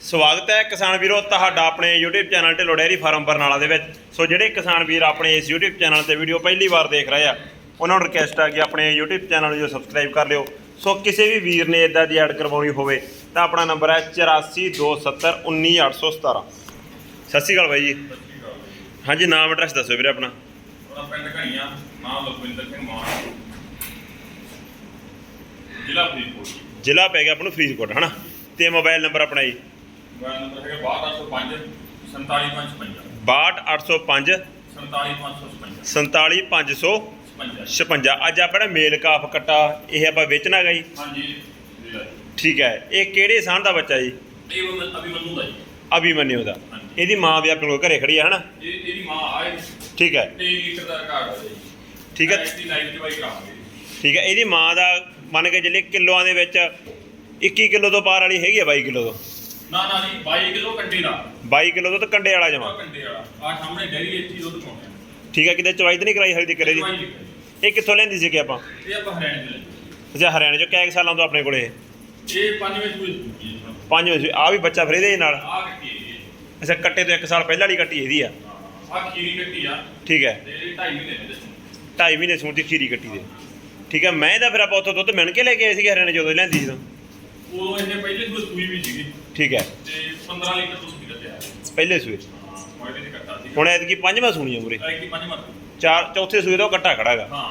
ਸਵਾਗਤ ਹੈ ਕਿਸਾਨ ਵੀਰੋ ਤੁਹਾਡਾ ਆਪਣੇ YouTube channel Dhillon dairy farm Barnala ਦੇ ਵਿੱਚ। ਸੋ ਜਿਹੜੇ ਕਿਸਾਨ ਵੀਰ ਆਪਣੇ ਇਸ YouTube ਚੈਨਲ ਤੇ ਵੀਡੀਓ ਪਹਿਲੀ ਵਾਰ ਦੇਖ ਰਹੇ ਆ ਉਹਨਾਂ ਨੂੰ ਰਿਕਵੈਸਟ ਆ ਕਿ ਆਪਣੇ YouTube ਚੈਨਲ ਨੂੰ ਜੋ ਸਬਸਕ੍ਰਾਈਬ ਕਰ ਲਿਓ। ਸੋ ਕਿਸੇ ਵੀ ਵੀਰ ਨੇ ਇਦਾਂ ਦੀ ਐਡ ਕਰਵਾਉਣੀ ਹੋਵੇ ਤਾਂ ਆਪਣਾ ਨੰਬਰ ਹੈ 8427191817 ਸਤਿ ਸ਼੍ਰੀ ਅਕਾਲ ਬਾਈ ਜੀ। ਹਾਂਜੀ ਨਾਮ ਐਡਰੈਸ ਦੱਸੋ ਵੀਰੇ ਆਪਣਾ। ਪਿੰਡ ਘਣੀਆਂ ਨਾਮ ਲਖਵਿੰਦਰ ਸਿੰਘ ਮਾਨ। ਜ਼ਿਲ੍ਹਾ ਫਰੀਦਕੋਟ। ਜ਼ਿਲ੍ਹਾ ਪੈ ਗਿਆ ਆਪਾਂ ਨੂੰ ਫਰੀਦਕੋਟ ਹਨਾ? ਤੇ ਮੋਬਾਈਲ ਨੰਬਰ ਆਪਣਾ ਜੀ। ਮੋਬਾਈਲ ਨੰਬਰ ਹੈਗਾ 62805 47555 62805 47555 47555 55 56 ਅੱਜ ਆਪਣਾ ਮੇਲ ਕਾਫ ਕੱਟਾ ਇਹ ਆਪਾਂ ਵੇਚਣਾ ਜੀ ਹਾਂਜੀ। ਠੀਕ ਹੈ ਇਹ ਕਿਹੜੇ ਸਾਂਢ ਦਾ ਬੱਚਾ ਜੀ? ਇਹ ਉਹ ਅਭੀ ਮੰਨੂ ਦਾ ਜੀ। ਇਹਦੀ ਮਾਂ ਵੀ ਆਪਣੇ ਕੋਲ ਘਰੇ ਖੜੀ ਹੈ ਹਨਾ? ਇਹ ਇਹਦੀ ਮਾਂ ਆਏ ਠੀਕ ਹੈ। 23 ਲੀਟਰ ਦਾ ਰਿਕਾਰਡ ਹੈ ਜੀ। ਠੀਕ ਹੈ। ਇਹਦੀ ਲਾਈਵ ਠੀਕ ਹੈ ਇਹਦੀ ਮਾਂ ਦਾ ਮੰਨ ਕੇ ਚੱਲੇ ਕਿਲੋਆਂ ਦੇ ਵਿੱਚ 21 ਕਿਲੋ ਤੋਂ ਪਾਰ ਵਾਲੀ ਹੈਗੀ ਆ 22 ਕਿਲੋ ਤੋਂ। ਨਾ ਨਾ ਜੀ 22 ਕਿਲੋ ਕੰਡੇ ਦਾ 22 ਕਿਲੋ ਤਾਂ ਕੰਡੇ ਵਾਲਾ ਜਮਾ। ਕੰਡੇ ਵਾਲਾ। ਆ ਸਾਹਮਣੇ ਡੈਰੀ ਇੱਥੇ ਦੁੱਧ ਪਾਉਂਦੇ ਆ। ਠੀਕ ਹੈ ਕਿਤੇ ਚਵਾਈ ਤਾਂ ਨਹੀਂ ਕਰਾਈ ਹਲੀ ਕਰੇ ਜੀ। ਲਿਖੀ। ਇਹ ਕਿੱਥੋਂ ਲੈਂਦੀ ਸੀ ਕਿ ਆਪਾਂ? ਇਹ ਆਪਾਂ ਹਰਿਆਣੇ ਦੇ ਲਈ ਅੱਛਾ ਹਰਿਆਣੇ ਚੋਂ ਕਿੰਨੇ ਕੁ ਸਾਲਾਂ ਤੋਂ ਆਪਣੇ ਕੋਲੇ। ਇਹ ਇਹ ਪੰਜਵੇਂ ਸੂਏ ਦੀ ਜੀ। ਪੰਜ ਵਜੇ ਆ ਵੀ ਬੱਚਾ ਫਿਰ ਇਹਦੇ ਨਾਲ? ਆ ਕੱਟੀ ਹੈ ਜੀ। ਅੱਛਾ ਕੱਟੇ ਤੋਂ 1 ਸਾਲ ਪਹਿਲਾਂ ਵਾਲੀ ਕੱਟੀ ਇਹਦੀ ਆ। ਆ ਖੀਰੀ ਕੱਟੀ ਆ। ਠੀਕ ਹੈ। ਤੇ ਇਹ ਢਾਈ ਮਹੀਨੇ ਦੇ ਵਿੱਚ 2.5 ਮਹੀਨੇ ਸੂਣ ਦੀ ਖੀਰੀ ਕੱਟੀ ਦੇ। ਠੀਕ ਹੈ ਮੈਂ ਤਾਂ ਫਿਰ ਆਪਾਂ ਉੱਥੋਂ ਦੁੱਧ ਮਿਣ ਕੇ ਲੈ ਕੇ ਆਏ ਸੀਗੇ ਹਰਿਆਣੇ ਜਦੋਂ ਲੈਂਦੀ ਸੀ ਉਦੋਂ ਇਹਨੇ ਪਹਿਲੇ ਸੂਏ ਸੂਈ ਵੀ ਸੀਗੀ। ਠੀਕ ਹੈ। ਤੇ 15 ਲੀਟਰ ਦੁੱਧ ਵੀ ਦਿੱਤੇ ਆ ਪਹਿਲੇ ਸੂਏ ਮੋਇਦੇ ਦੀ ਕੱਟਾ ਸੀ ਹੁਣ ਐਤਕੀ ਪੰਜਵਾਂ ਸੂਣੀ ਆ ਮੂਰੇ ਇੱਕ ਦੀ ਪੰਜ ਮਰ ਚਾਰ ਚੌਥੇ ਸੂਏ ਦਾ ਉਹ ਕੱਟਾ ਖੜਾਗਾ। ਹਾਂ।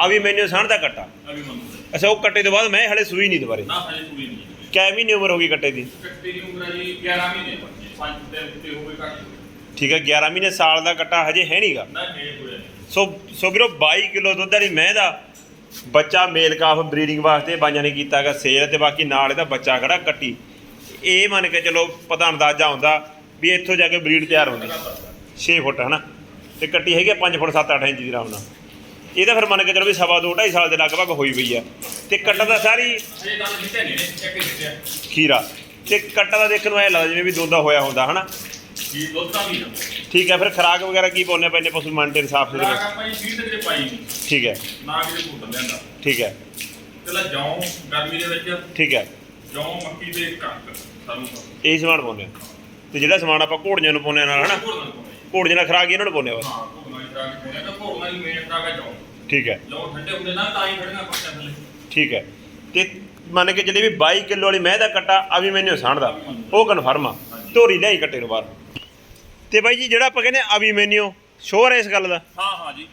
ਆ ਵੀ ਮੈਨੂੰ ਸਾਂਢ ਦਾ ਕੱਟਾ। ਅਭੀ ਮੰਨੂ। ਅੱਛਾ ਉਹ ਕੱਟੇ ਤੋਂ ਬਾਅਦ ਮੈਂ ਹਲੇ ਸੂਈ ਨਹੀਂ ਦੁਬਾਰੇ। ਨਾ ਹਜੇ ਸੂਈ ਨਹੀਂ ਕਿਆ ਮਹੀਨੇ ਉਮਰ ਹੋ ਗਈ ਕੱਟੇ ਦੀ? ਕੱਟੀ ਦੀ ਉਮਰ ਜੀ 11 ਮਹੀਨੇ ਪੰਜ ਦਿਨ ਤੇ ਹੋਵੇ ਘੱਟ ਠੀਕ ਹੈ 11 ਮਹੀਨੇ ਸਾਲ ਦਾ ਕੱਟਾ ਹਜੇ ਹੈ ਨਹੀਂਗਾ। ਨਾ ਹੋਇਆ ਸੋ ਸੋ ਵੀਰੋ 22 ਕਿਲੋ ਦੁੱਧ ਵਾਲੀ ਮੈਂ ਦਾ ਬੱਚਾ ਮੇਲ ਕਾਫ ਬਰੀਡਿੰਗ ਵਾਸਤੇ ਬਾਈਆਂ ਨੇ ਕੀਤਾਗਾ ਸੇਲ ਤੇ ਬਾਕੀ ਨਾਲ ਇਹਦਾ ਬੱਚਾ ਖੜਾ ਕੱਟੀ। ਇਹ ਮੰਨ ਕੇ ਚਲੋ ਪਤਾ ਅੰਦਾਜ਼ਾ ਹੁੰਦਾ ਵੀ ਇੱਥੋਂ ਜਾ ਕੇ ਬਰੀਡ ਤਿਆਰ ਹੁੰਦੀ। 6 ਫੁੱਟ ਹਨਾ? ਤੇ ਕੱਟੀ ਹੈਗੀ 5 ਫੁੱਟ 7-8 ਇੰਚ ਦੀ ਆਰਾਮ ਨਾਲ। ਇਹਦਾ ਫਿਰ ਮੰਨ ਕੇ ਚਲੋ ਵੀ ਸਵਾ ਦੋ 2.5 ਸਾਲ ਦੇ ਲਗਭਗ ਹੋਈ ਪਈ ਆ। ਤੇ ਕੱਟਾ ਦਾ ਸਾਰੀ ਇਹ ਤਾਂ ਖੀਰਾ। ਤੇ ਕੱਟਾ ਦਾ ਦੇਖਣ ਨੂੰ ਐ ਲੱਗਦਾ ਜਿਵੇਂ ਵੀ ਦੁੱਧ ਹੋਇਆ ਹੁੰਦਾ ਹਨਾ? ਤਾਂ ਠੀਕ ਹੈ ਫਿਰ ਖਰਾਕ ਵਗੈਰਾ ਕੀ ਪਾਉਂਦੇ ਪੈਣੇ ਪਸ਼ੂ ਮੰਨ ਦੇ ਇਨਸਾਫ ਦੇ ਰਾਗ ਵਿੱਚ ਆਪਾਂ ਜੀ ਫੀਡ ਤੇ ਕਿਤੇ ਪਾਈ ਨਹੀਂ ਠੀਕ ਹੈ ਨਾ ਕਿਤੇ ਫੁੱਟ ਲੈਂਦਾ ਠੀਕ ਹੈ ਪਹਿਲਾਂ ਜੌਂ ਗਰਮੀ ਦੇ ਵਿੱਚ। ਠੀਕ ਹੈ ਜੌਂ ਮੱਕੀ ਦੇ ਕਣਕ। ਇਹ ਸਮਾਨ ਪਾਉਂਦੇ ਆ। ਤੇ ਜਿਹੜਾ ਸਮਾਨ ਆਪਾਂ ਘੋੜੀਆਂ ਨੂੰ ਪਾਉਂਦੇ ਆ ਨਾਲ ਹਨਾ? ਘੋੜੀਆਂ ਨਾਲ ਖਰਾਕ ਇਹਨਾਂ ਨੂੰ ਪਾਉਂਦੇ ਆ ਬਸ। ਹਾਂ ਆ ਤਾਂ ਮੇਨ ਠੀਕ ਹੈ। ਜੌਂ ਠੰਡੇ ਹੁੰਦੇ ਨਾ ਤਾਂ ਹੀ ਖੜੀਆਂ ਪੱਕਿਆਂ ਥੱਲੇ ਠੀਕ ਹੈ। ਤੇ ਮੰਨ ਕੇ ਚੱਲੇ ਵੀ 22 ਕਿਲੋ ਵਾਲੀ ਮੈਂ ਦਾ ਕੱਟਾ ਆ ਵੀ ਮੈਨੂੰ ਸਾਂਢਦਾ ਉਹ ਕਨਫਰਮ ਆ। ਧੋਰੀ ਲਿਆਈ ਕੱਟੇ ਨੂੰ ਬਾਹਰ। ਤੇ ਬਾਈ ਜੀ ਜਿਹੜਾ ਆਪਾਂ ਕਹਿੰਦੇ ਅਭੀ ਮੈਨਿਓ ਸ਼ੋਰ ਹੈ ਇਸ ਗੱਲ ਦਾ? ਹਾਂ ਹਾਂ ਜੀ।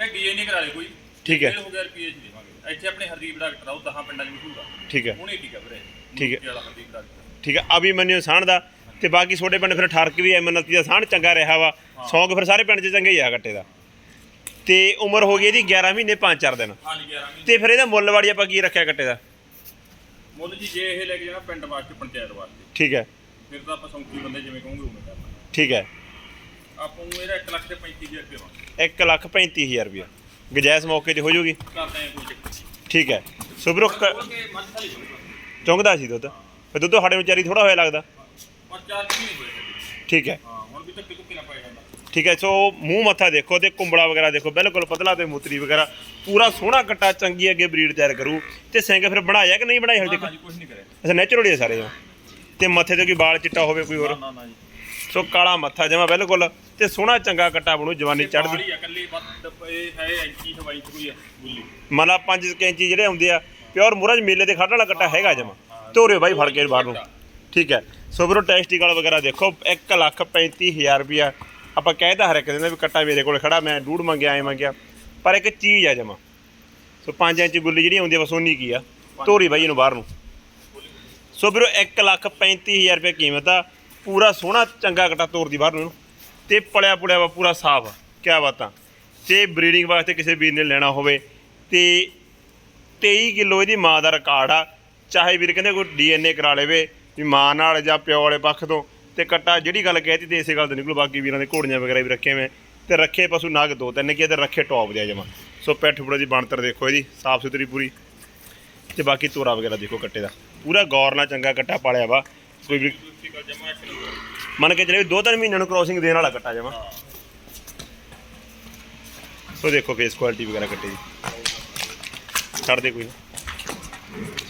ਇਹ ਡੀਐਨਏ ਕਰਾ ਦੇ ਕੋਈ। ਠੀਕ ਹੈ। ਰੁਪਏ ਚ ਦੇਵਾਂਗੇ। ਇੱਥੇ ਆਪਣੇ ਹਰਦੀਪ ਡਾਕਟਰ ਆ ਉਹ ਪਿੰਡਾਂ ਚ ਮਸ਼ਹੂਰ ਆ। ਠੀਕ ਹੈ। ਹੁਣੇ ਠੀਕ ਹੈ ਵੀਰੇ। ਠੀਕ ਹੈ। ਹਰਦੀਪ ਡਾਕਟਰ ਠੀਕ ਹੈ ਅਭੀ ਮੈਨਿਓ ਸਾਂਢਦਾ ਤੇ ਬਾਕੀ ਛੋਟੇ ਪਿੰਡ ਫਿਰ ਠਰਕ ਵੀ ਐਮਨਤੀ ਦਾ ਸਾਂਢ ਚੰਗਾ ਰਿਹਾ ਵਾ। ਸੌਂਗ ਫਿਰ ਸਾਰੇ ਪਿੰਡ 'ਚ ਚੰਗੇ ਹੀ ਆ ਕੱਟੇ ਦਾ। ਤੇ ਉਮਰ ਹੋ ਗਈ ਇਹਦੀ 11 ਮਹੀਨੇ 5-4 ਦਿਨ। ਹਾਂ ਜੀ 11 ਮਹੀਨੇ। ਤੇ ਫਿਰ ਇਹਦਾ ਮੁੱਲ ਵਾੜੀ ਆਪਾਂ ਕੀ ਰੱਖਿਆ ਕੱਟੇ ਦਾ? ਮੁੱਲ ਜੀ ਜੇ ਇਹ ਲੈ ਕੇ ਜਾਣਾ ਪਿੰਡ ਵਾਸਤੇ ਪੰਚਾਇਤ ਵਾਸਤੇ। ਠੀਕ ਹੈ। ਫਿਰ ਤਾਂ ਆਪਾਂ ਸੌਂਕੀ ਬੰਦੇ ਜਿਵੇਂ ਕਹੋਗੇ ਉਵੇਂ ਕਰਨਾ ਠੀਕ ਹੈ। ਆਪਾਂ ਨੂੰ ਇਹਦਾ 1 ਲੱਖ ਤੇ 35000 ਰੁਪਏ ਵਾਂ 1 ਲੱਖ 35000 ਰੁਪਇਆ। ਗਜੈਸ ਮੌਕੇ 'ਤੇ ਹੋ ਜੂਗੀ? ਕਰਦੇ ਆ ਕੋਈ ਠੀਕ ਹੈ। ਸੁਬਰੋ ਹੋਰ ਕੇ ਮੱਝ ਥਾਲੀ ਚੁੰਗਾ ਚੁੰਗਦਾ ਸੀ ਦੁੱਧ। ਫਿਰ ਦੁੱਧ ਸਾਡੇ ਨੂੰ ਚਾਰੀ ਥੋੜਾ ਹੋਇਆ ਲੱਗਦਾ। ਪਰ ਚਾਰ ਨਹੀਂ ਹੋਏ ਠੀਕ ਹੈ। ਹਾਂ ਹੁਣ ਵੀ ਧੁੱਕੇ ਨਾ ਪਾਇਆ ਜਾਂਦਾ। ਠੀਕ ਹੈ ਸੋ ਮੂੰਹ ਮੱਥਾ ਦੇਖੋ ਤੇ ਕੁੰਬੜਾ ਵਗੈਰਾ ਦੇਖੋ ਬਿਲਕੁਲ ਪਤਲਾ ਤੇ ਮੂਤਰੀ ਵਗੈਰਾ। ਪੂਰਾ ਸੋਹਣਾ ਕੱਟਾ ਚੰਗੀ ਅੱਗੇ ਬਰੀਡ ਤਿਆਰ ਕਰੂ ਤੇ ਸਿੰਘ ਫਿਰ ਬਣਾਇਆ ਕਿ ਨਹੀਂ ਬਣਾਇਆ ਹਲੇ ਨਾ ਤੱਕ ਜੀ ਕੁਝ ਨਹੀਂ ਕਰਿਆ। ਅੱਛਾ ਨੈਚੁਰਲ ਹੀ ਸਾਰੇ। ਤੇ ਮੱਥੇ ਤੇ ਕੋਈ ਵਾਲ ਚਿੱਟਾ ਹੋਵੇ ਕੋਈ ਹੋਰ? ਨਾ ਨਾ ਜੀ। ਸੋ ਕਾਲਾ ਮੱਥਾ ਜਮਾ ਬਿਲਕੁਲ ਤੇ ਸੋਹਣਾ ਚੰਗਾ ਕੱਟਾ ਬਣੂ ਜਵਾਨੀ ਚੜ੍ਹਦੀ। ਚੜਦੀ ਇਕੱਲੀ ਵੱਧ ਇਹ ਹੈ ਐਂਚੀ ਹਵਾਈ ਚ ਕੋਈ ਆ ਗੁੱਲੀ ਮਲਾ 5 ਕੈਂਚੀ ਜਿਹੜੇ ਹੁੰਦੇ ਆ ਪਿਓਰ ਮੂਰਜ ਮੇਲੇ ਤੇ ਖੜਨ ਵਾਲਾ ਕੱਟਾ ਹੈਗਾ ਜਮਾ। ਧੋਰੇ ਬਾਈ ਫੜ ਕੇ ਬਾਹਰ ਨੂੰ। ਠੀਕ ਹੈ। ਸੋ ਵੀਰੋ ਟੈਸਟੀਕਲ ਵਗੈਰਾ ਦੇਖੋ। 1 ਲੱਖ 35000 ਰੁਪਿਆ ਆਪਾਂ ਕਹਿਦਾ ਹਰ ਇੱਕ ਦਿਨ ਵੀ ਕੱਟਾ ਮੇਰੇ ਕੋਲ ਖੜਾ, ਮੈਂ ਡੂੜ ਮੰਗਿਆ, ਐ ਮੰਗਿਆ। ਪਰ ਇੱਕ ਚੀਜ਼ ਆ ਜਮਾ। ਸੋ 5 ਇੰਚ ਗੁੱਲੀ ਜਿਹੜੀ ਆਉਂਦੀ ਆ, ਬਸ ਉਨੀ ਕੀ ਆ। ਧੋਰੀ ਬਾਈ ਇਹਨੂੰ ਬਾਹਰ ਨੂੰ। ਸੋ ਵੀਰੋ 1 ਲੱਖ 35000 ਰੁਪਏ ਕੀਮਤ ਆ। ਪੂਰਾ ਸੋਹਣਾ, ਚੰਗਾ ਕੱਟਾ ਤੋਰਦੀ ਬਾਹਰ ਨੂੰ ਇਹਨੂੰ। ਤੇ ਪਲਿਆ ਪੁਲਿਆ ਵਾ, ਪੂਰਾ ਸਾਫ਼ ਕਿਆ ਬਾਤਾਂ ਤੇ ਬਰੀਡਿੰਗ ਵਾਸਤੇ ਕਿਸੇ ਵੀਰ ਨੇ ਲੈਣਾ ਹੋਵੇ। ਤੇ 23 ਕਿਲੋ ਇਹਦੀ ਮਾਂ ਦਾ ਰਿਕਾਰਡ ਆ। ਚਾਹੇ ਵੀਰ ਕਹਿੰਦੇ ਕੋਈ ਡੀਐਨਏ ਕਰਾ ਲਵੇ, ਵੀ ਮਾਂ ਨਾਲ ਜਾਂ ਪਿਓ ਵਾਲੇ ਪੱਖ ਤੋਂ, ਤੇ ਕੱਟਾ ਜਿਹੜੀ ਗੱਲ ਕਹਿਤੀ ਤੇ ਇਸੇ ਗੱਲ ਤੇ ਨਿਕਲੋ, ਬਾਕੀ ਵੀਰਾਂ ਦੇ ਘੋੜੀਆਂ ਵਗੈਰਾ ਵੀ ਰੱਖੇ ਮੈਂ ਤੇ ਰੱਖੇ ਪਸ਼ੂ ਨਾਗ ਦੋ, ਤਿੰਨ ਕੀ ਤੇ ਰੱਖੇ ਟੌਪ ਦੇ ਜਮਾ। ਸੋ ਪੈਠ ਫੁੜੇ ਦੀ ਬਣਤਰ ਦੇਖੋ ਇਹਦੀ, ਸਾਫ਼ ਸੁਥਰੀ ਪੂਰੀ। ਤੇ ਬਾਕੀ ਤੋਰਾ ਵਗੈਰਾ ਦੇਖੋ ਕੱਟੇ ਦਾ। ਪੂਰਾ ਗੌਰ ਨਾਲ ਚੰਗਾ ਕੱਟਾ ਪਾਲਿਆ ਵਾ। ਕੋਈ ਵੀ ਮੰਨ ਕੇ ਚਲੇ ਦੋ ਤਿੰਨ ਮਹੀਨਿਆਂ ਨੂੰ ਕ੍ਰੋਸਿੰਗ ਦੇਣ ਵਾਲਾ ਕੱਟਾ ਜਮਾ। ਸੋ ਦੇਖੋ ਫੇਸ ਕੁਆਲਿਟੀ ਵਗੈਰਾ ਕੱਟੇ ਦੀ। ਛੱਡ ਦੇ ਕੋਈ ਨਾ।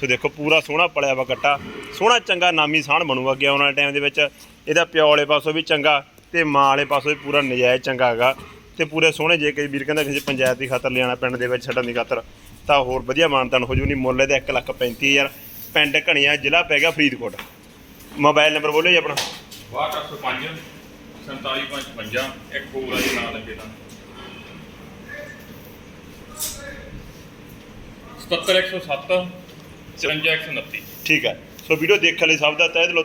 ਸੋ ਦੇਖੋ, ਪੂਰਾ ਸੋਹਣਾ ਪਲਿਆ ਵਾ ਕੱਟਾ ਸੋਹਣਾ ਚੰਗਾ ਨਾਮੀ ਸਾਣ ਬਣੂਗਾ ਅੱਗੇ ਆਉਣ ਵਾਲੇ ਟਾਈਮ ਦੇ ਵਿੱਚ। ਇਹਦਾ ਪਿਓ ਵਾਲੇ ਪਾਸੋਂ ਵੀ ਚੰਗਾ ਤੇ ਮਾਂ ਵਾਲੇ ਪਾਸੋਂ ਵੀ ਪੂਰਾ ਨਜਾਇਜ਼ ਚੰਗਾ ਹੈਗਾ। ਤੇ ਪੂਰੇ ਸੋਹਣੇ ਜੇ ਕਈ ਵੀਰ ਕਹਿੰਦਾ ਕਿਸੇ ਪੰਚਾਇਤ ਦੀ ਖਾਤਰ ਲਿਆਣਾ ਪਿੰਡ ਦੇ ਵਿੱਚ ਛੱਡਣ ਦੀ ਖਾਤਰ, ਤਾਂ ਹੋਰ ਵਧੀਆ ਮਾਨਤਾਨ ਹੋ ਜੂ ਨਹੀਂ ਮੁੱਲ ਇਹਦਾ 1 ਲੱਖ 35000 ਪਿੰਡ ਘਣੀਆਂ ਜ਼ਿਲ੍ਹਾ ਪੈ ਗਿਆ ਫਰੀਦਕੋਟ। ਮੋਬਾਈਲ ਨੰਬਰ ਬੋਲੋ ਜੀ ਆਪਣਾ। 6805 4755 ਇੱਕ ਹੋਰ ਆ ਜੀ ਨਾਂ ਲੱਗੇ ਤਾਂ। 77107 54129 ਠੀਕ ਹੈ। ਸੋ ਵੀਡੀਓ ਦੇਖਣ ਲਈ ਸਭ ਦਾ ਤਹਿ ਦਿਲੋਂ